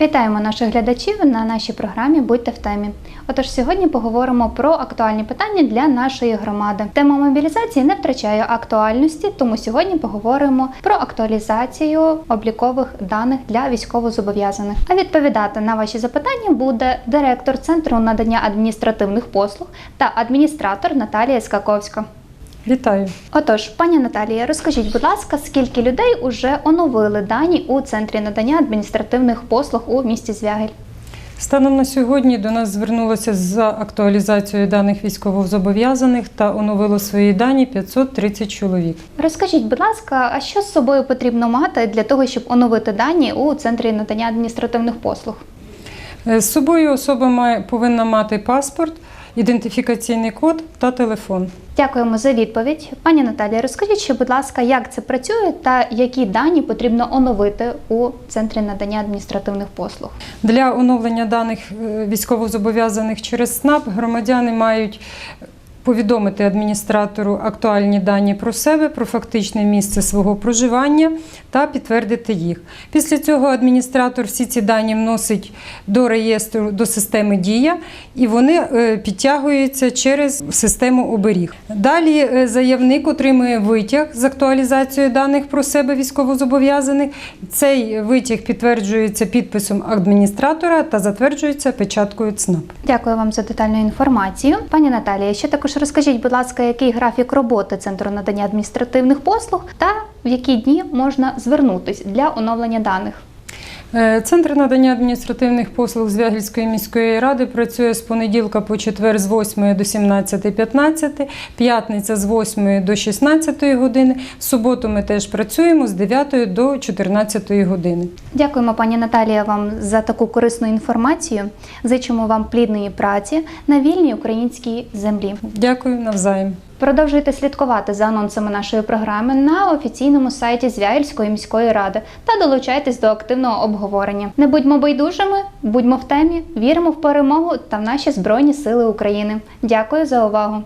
Вітаємо наших глядачів на нашій програмі Будьте в темі. Отож, сьогодні поговоримо про актуальні питання для нашої громади. Тема мобілізації не втрачає актуальності, тому сьогодні поговоримо про актуалізацію облікових даних для військовозобов'язаних. А відповідати на ваші запитання буде директор центру надання адміністративних послуг та адміністратор Наталія Скаковська. Вітаю. Отож, пані Наталія, розкажіть, будь ласка, скільки людей уже оновили дані у центрі надання адміністративних послуг у місті Звягель? Станом на сьогодні до нас звернулося за актуалізацією даних військовозобов'язаних та оновило свої дані 530 чоловік. Розкажіть, будь ласка, а що з собою потрібно мати для того, щоб оновити дані у центрі надання адміністративних послуг? Е, З собою особа має, повинна мати паспорт, ідентифікаційний код та телефон. Дякуємо за відповідь. Пані Наталія, розкажіть, ще, будь ласка, як це працює та які дані потрібно оновити у центрі надання адміністративних послуг? Для оновлення даних е, військовозобов'язаних через СНАП громадяни мають повідомити адміністратору актуальні дані про себе, про фактичне місце свого проживання та підтвердити їх. Після цього адміністратор всі ці дані вносить до реєстру до системи Дія і вони е, підтягуються через систему оберіг. Далі е, заявник отримує витяг з актуалізацією даних про себе військовозобов'язаних. Цей витяг підтверджується підписом адміністратора та затверджується печаткою ЦНАП. Дякую вам за детальну інформацію. Пані Наталія, ще також розкажіть, будь ласка, який графік роботи центру надання адміністративних послуг та в які дні можна звернутись для оновлення даних? Е, Центр надання адміністративних послуг Звягільської міської ради працює з понеділка по четвер з 8 до 17.15, п'ятниця з 8 до 16 години. В суботу ми теж працюємо з 9 до 14 години. Дякуємо, пані Наталія, вам за таку корисну інформацію. Зичимо вам плідної праці на вільній українській землі. Дякую навзаєм. Продовжуйте слідкувати за анонсами нашої програми на офіційному сайті Звягільської міської ради та долучайтесь до активного обговорення. Не будьмо байдужими, будьмо в темі, віримо в перемогу та в наші збройні сили України. Дякую за увагу.